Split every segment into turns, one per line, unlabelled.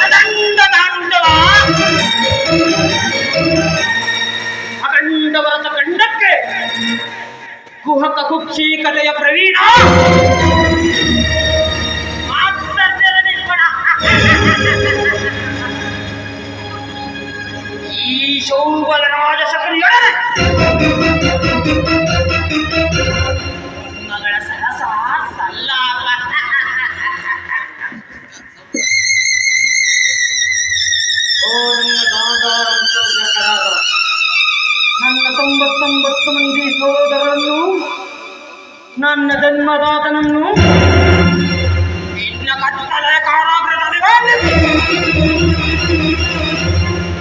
ಅದಂಡ ತಾಂಡವ ಅಖಂಡ ಭರತ ಖಂಡಕ್ಕೆ ಕುಹಕ ಕುಕ್ಷಿ ಕಥೆಯ ಪ್ರವೀಣ ಆಶ್ಚರ್ಯದ ನಿರ್ಗುಣ. ಈ ಶೌಬಲ ರಾಜ ಶಕರಿಯೊಡನೆ ನನ್ನ ದಾದಾರಂತರಾದ ನನ್ನ ತೊಂಬತ್ತೊಂಬತ್ತು ಮಂದಿ ಸಹೋದರರನ್ನು ನನ್ನ ಜನ್ಮದಾತನನ್ನು ಇನ್ನ ಕತ್ತಲ ಕಾರಾಗೃಹದಲ್ಲಿ ಬಂಧಿಸಿ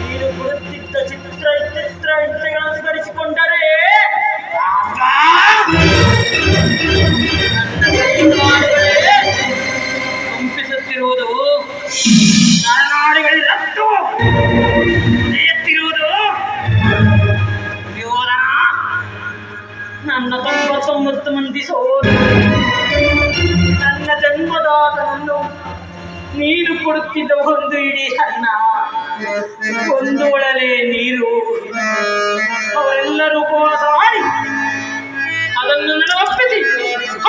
ನೀನು ಕೊಡುತ್ತಿದ್ದ ಚಿತ್ರ ಚಿತ್ರ ಹಿಂಸೆಗಳನ್ನು ಸೋದರ. ನನ್ನ ಜನ್ಮದಾತನನ್ನು ನೀನು ಕೊಡುತ್ತಿದ್ದ ಒಂದು ಇಡೀ ಅನ್ನ ಒಂದು ಒಳಲೆ ನೀರು. ಅವರೆಲ್ಲರೂ ಉಪವಾಸ ಮಾಡಿ ಅದನ್ನು ನೆನಪಿಸಿ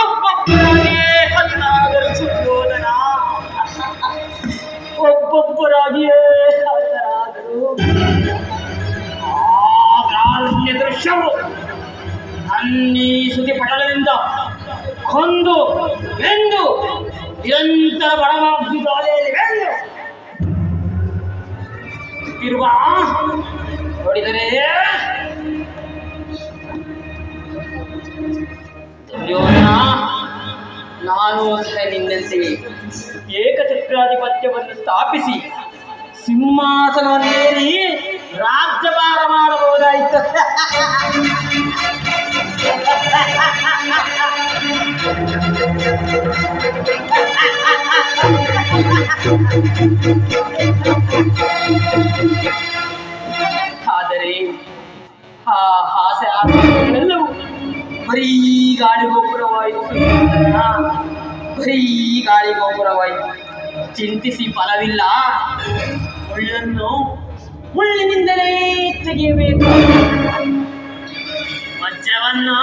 ಒಬ್ಬೊಬ್ಬರಾಗಿಯೇ ಹತ್ತಾದರು ಸುಯೋಧನ ಒಬ್ಬೊಬ್ಬರಾಗಿಯೇ ಹತ್ತಾದರು ಆ ದೃಶ್ಯವು ಅನ್ನಿ ಸುದಿ ಪಟಲದಿಂದ ಕೊಂದು ಎಂದು ನಿರಂತರ ಬೆಂದು. ಇರುವ ನೋಡಿದರೆ ನಾನು ಸಹ ನಿನ್ನಂತೆ ಏಕಚಕ್ರಾಧಿಪತ್ಯವನ್ನು ಸ್ಥಾಪಿಸಿ ಸಿಂಹಾಸನವನ್ನೇರಿ ರಾಜ್ಯಭಾರ ಮಾಡಬಹುದಾಯಿತು. ಆದರೆ ಆ ಆಸೆ ಆಸೆಗಳೆಲ್ಲವೂ ಬರೀ ಗಾಳಿ ಗೋಪುರವಾಯಿತು. ಬರೀ ಗಾಳಿ ಗೋಪುರವಾಯಿತು. ಚಿಂತಿಸಿ ಫಲವಿಲ್ಲ ಮುಳ್ಳನ್ನು ಮುಳ್ಳಿನಿಂದಲೇ ತೆಗೆಯಬೇಕು. ವಜ್ರವನ್ನು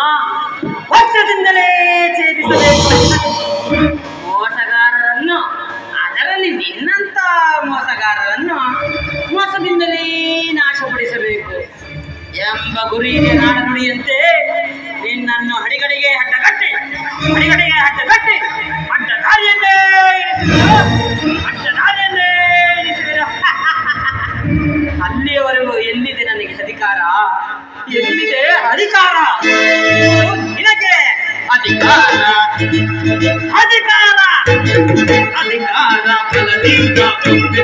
ವಜ್ರದಿಂದಲೇ ಛೇದಿಸಬೇಕು. ಮೋಸಗಾರರನ್ನು, ಅದರಲ್ಲಿ ನಿನ್ನಂತ ಮೋಸಗಾರರನ್ನು ಮೋಸದಿಂದಲೇ ನಾಶಪಡಿಸಬೇಕು ಎಂಬ ಗುರಿಗೆ ಇದೆ ನಾಡನುಡಿಯಂತೆ. ನಿನ್ನನ್ನು ಹಡಿಗಡಿಗೆ ಅಡ್ಡಗಟ್ಟಿ ಹಡಿಗಡಿಗೆ ಅಡ್ಡಗಟ್ಟಿ ಅಡ್ಡ ದಾರಿಯಲ್ಲೇ ಅಡ್ಡ అధికార అధికార బలదీగా ఉంది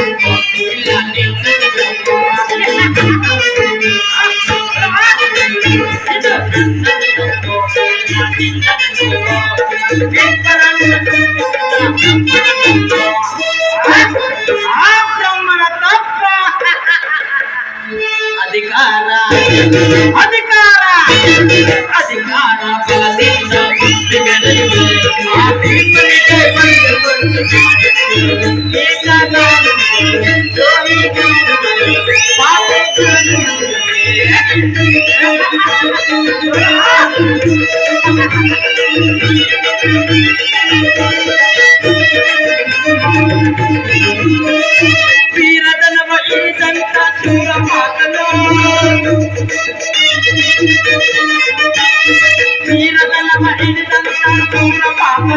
అధికార అధికార అధికార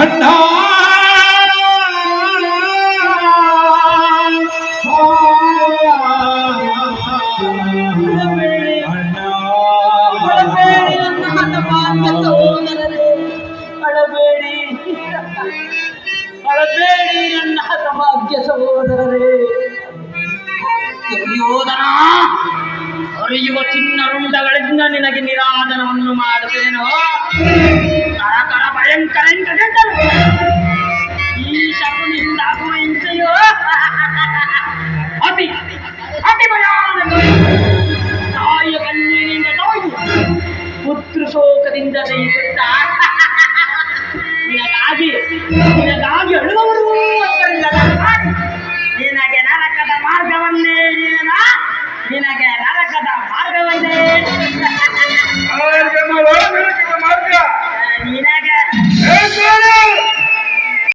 அண்ணா
ಅಳಬೇಡಿ. ಅಳಬೇಡಿ ನನ್ನ ಹತಭಾಗ್ಯ ಸಹೋದರರೇ. ದುರ್ಯೋಧನ ಅರಿಯುವ ಚಿನ್ನ ರುಂಡಗಳಿಂದ ನಿನಗೆ ನಿರಾಧನವನ್ನು ಮಾಡುತ್ತೇನೋ ಕರ Tidak ada.